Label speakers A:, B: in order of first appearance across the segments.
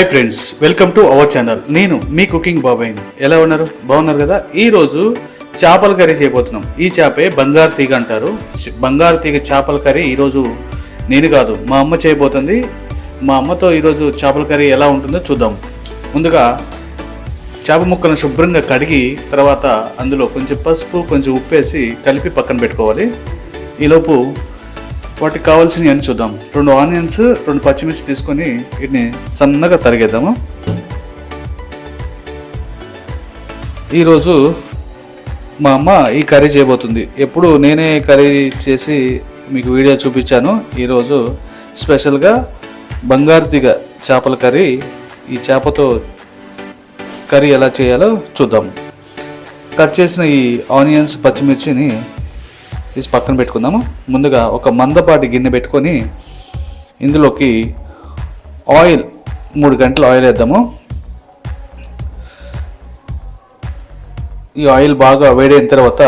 A: Hi friends welcome to our channel. నేను మీ cooking బాబాయ్. ఎలా ఉన్నారు? బాగున్నారు కదా? ఈ రోజు చేపల కర్రీ చేయబోతున్నాం. ఈ చేపే బంగారు తీగ అంటారు. బంగారు తీగ చేపల కర్రీ ఈరోజు నేను కాదు మా అమ్మ చేయబోతుంది. మా అమ్మతో ఈరోజు చేపల కర్రీ ఎలా ఉంటుందో చూద్దాం. ముందుగా చేప ముక్కలను శుభ్రంగా కడిగి తర్వాత అందులో కొంచెం పసుపు కొంచెం ఉప్పేసి కలిపి పక్కన పెట్టుకోవాలి. ఈలోపు వాటికి కావాల్సినవి అని చూద్దాం. రెండు ఆనియన్స్ రెండు పచ్చిమిర్చి తీసుకొని వీటిని సన్నగా తరిగేద్దాము. ఈరోజు మా అమ్మ ఈ కర్రీ చేయబోతుంది. ఎప్పుడు నేనే కర్రీ చేసి మీకు వీడియో చూపించాను. ఈరోజు స్పెషల్గా బంగారు చేపల కర్రీ. ఈ చేపతో కర్రీ ఎలా చేయాలో చూద్దాం. కట్ చేసిన ఈ ఆనియన్స్ పచ్చిమిర్చిని తీసి పక్కన పెట్టుకుందాము. ముందుగా ఒక మందపాటి గిన్నె పెట్టుకొని ఇందులోకి ఆయిల్ మూడు గంటలు ఆయిల్ వేద్దాము. ఈ ఆయిల్ బాగా వేడైన తర్వాత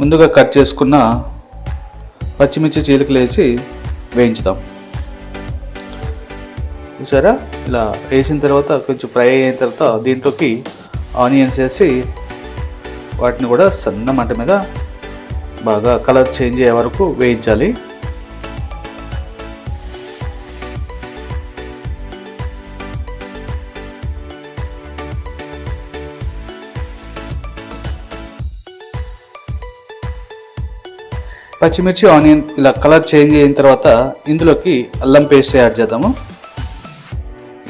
A: ముందుగా కట్ చేసుకున్న పచ్చిమిర్చి చీలికలు వేసి వేయించుదాం. చూసారా? ఇలా వేసిన తర్వాత కొంచెం ఫ్రై అయిన తర్వాత దీంట్లోకి ఆనియన్స్ వేసి వాటిని కూడా సన్న మంట మీద బాగా కలర్ చేంజ్ అయ్యే వరకు వేయించాలి. పచ్చిమిర్చి ఆనియన్ ఇలా కలర్ చేంజ్ అయిన తర్వాత ఇందులోకి అల్లం పేస్ట్ యాడ్ చేద్దాము.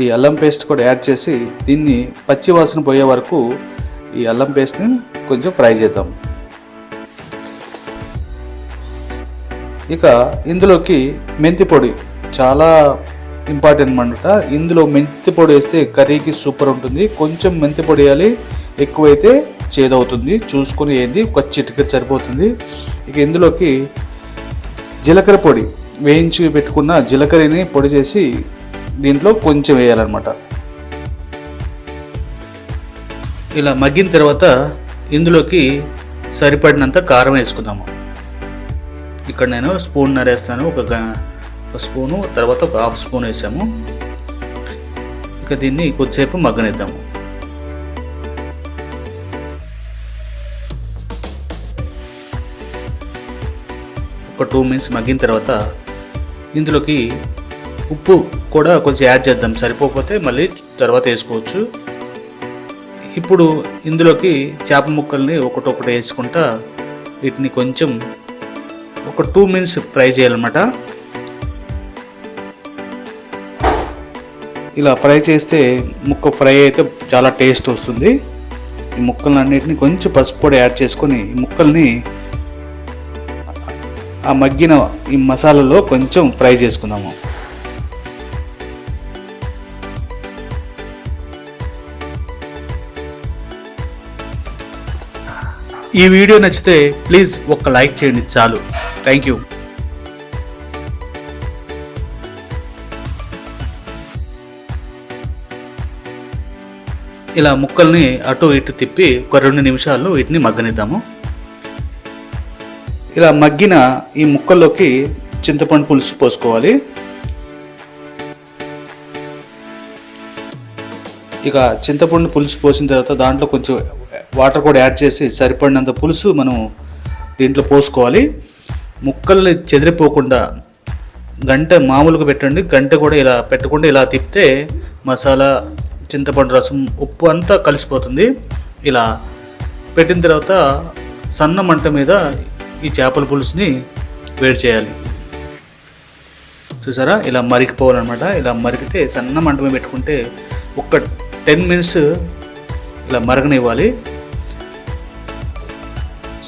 A: ఈ అల్లం పేస్ట్ కూడా యాడ్ చేసి దీన్ని పచ్చి వాసన పోయే వరకు ఈ అల్లం పేస్ట్ని కొంచెం ఫ్రై చేద్దాం. ఇక ఇందులోకి మెంతి పొడి. చాలా ఇంపార్టెంట్ అనమాట ఇందులో మెంతి పొడి వేస్తే కర్రీకి సూపర్ ఉంటుంది. కొంచెం మెంతి పొడి వేయాలి. ఎక్కువైతే చేదవుతుంది. చూసుకుని ఏంది ఒక చిటిక సరిపోతుంది. ఇక ఇందులోకి జీలకర్ర పొడి. వేయించి పెట్టుకున్న జీలకర్రని పొడి చేసి దీంట్లో కొంచెం వేయాలన్నమాట. ఇలా మగ్గిన తర్వాత ఇందులోకి సరిపడినంత కారం వేసుకుందాము. ఇక్కడ నేను స్పూన్ నరేస్తాను. ఒక ఒక స్పూను తర్వాత ఒక హాఫ్ స్పూన్ వేసాము. ఇక దీన్ని కొద్దిసేపు మగ్గనిద్దాము. ఒక టూ మినిట్స్ మగ్గిన తర్వాత ఇందులోకి ఉప్పు కూడా కొంచెం యాడ్ చేద్దాం. సరిపోకపోతే మళ్ళీ తర్వాత వేసుకోవచ్చు. ఇప్పుడు ఇందులోకి చేప ముక్కల్ని ఒకటొకటి వేసుకుంటా వీటిని కొంచెం ఒక టూ మినిట్స్ ఫ్రై చేయాలన్నమాట. ఇలా ఫ్రై చేస్తే ముక్క ఫ్రై అయితే చాలా టేస్ట్ వస్తుంది. ఈ ముక్కలన్నిటిని కొంచెం పసుపు పొడి యాడ్ చేసుకొని ఈ ముక్కల్ని ఆ మగ్గిన ఈ మసాలాలో కొంచెం ఫ్రై చేసుకుందాము. ఈ వీడియో నచ్చితే ప్లీజ్ ఒక లైక్ చేయండి చాలు. థ్యాంక్ యూ ఇలా ముక్కల్ని అటు ఇటు తిప్పి ఒక రెండు నిమిషాలు వీటిని మగ్గనిద్దాము. ఇలా మగ్గిన ఈ ముక్కల్లోకి చింతపండు పులుసు పోసుకోవాలి. ఇక చింతపండు పులుసు పోసిన తర్వాత దాంట్లో కొంచెం వాటర్ కూడా యాడ్ చేసి సరిపడినంత పులుసు మనం దీంట్లో పోసుకోవాలి. ముక్కల్ని చెదిరిపోకుండా గంట మామూలుగా పెట్టండి. గంట కూడా ఇలా పెట్టకుండా ఇలా తిప్పితే మసాలా చింతపండు రసం ఉప్పు అంతా కలిసిపోతుంది. ఇలా పెట్టిన తర్వాత సన్న మంట మీద ఈ చేపల పులుసుని వేడి చేయాలి. చూసారా? ఇలా మరిగిపోవాలన్నమాట. ఇలా మరిగితే సన్న మంట మీద పెట్టుకుంటే ఒక టెన్ మినిట్స్ ఇలా మరగనివ్వాలి.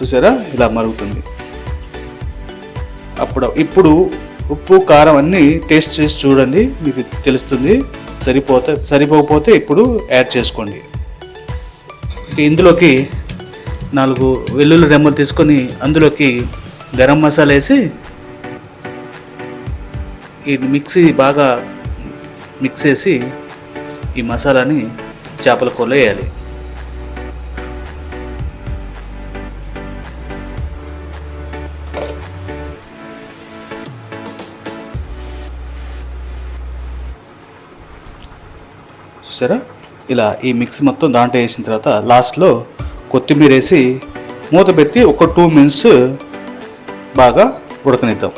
A: చూసారా? ఇలా మరుగుతుంది. అప్పుడు ఇప్పుడు ఉప్పు కారం అన్నీ టేస్ట్ చేసి చూడండి మీకు తెలుస్తుంది. సరిపోతే సరిపోకపోతే ఇప్పుడు యాడ్ చేసుకోండి. ఇందులోకి నాలుగు వెల్లుల్లి రెమ్మలు తీసుకొని అందులోకి గరం మసాలా వేసి ఈ మిక్సీ బాగా మిక్స్ చేసి ఈ మసాలాని చేపల కూరలో వేయాలి. చూసారా? ఇలా ఈ మిక్స్ మొత్తం దాంట్లో వేసిన తర్వాత లాస్ట్లో కొత్తిమీర వేసి మూత పెట్టి ఒక టూ మినిట్స్ బాగా ఉడకనిద్దాం.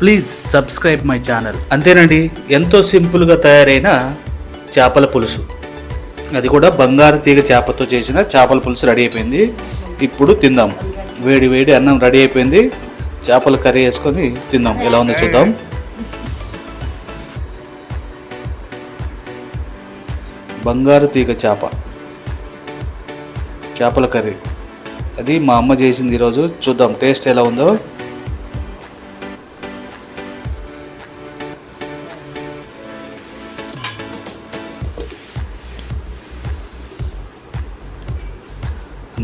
A: ప్లీజ్ సబ్స్క్రైబ్ మై ఛానల్ అంతేనండి ఎంతో సింపుల్గా తయారైన చేపల పులుసు. అది కూడా బంగారు తీగ చేపతో చేసిన చేపల పులుసు రెడీ అయిపోయింది. ఇప్పుడు తిందాం. వేడి వేడి అన్నం రెడీ అయిపోయింది. చేపల కర్రీ వేసుకొని తిందాం. ఎలా ఉందో చూద్దాం. బంగారు తీగ చేప. చేపల కర్రీ. అది మా అమ్మ చేసింది ఈరోజు. చూద్దాం. టేస్ట్ ఎలా ఉందో.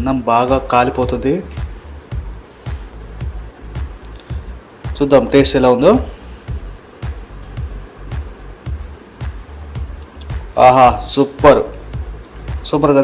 A: అన్నం బాగా కాలిపోతుంది. చూద్దాం టేస్ట్ ఎలా ఉందో. ఆహా సూపర్. సూపర్ కదా?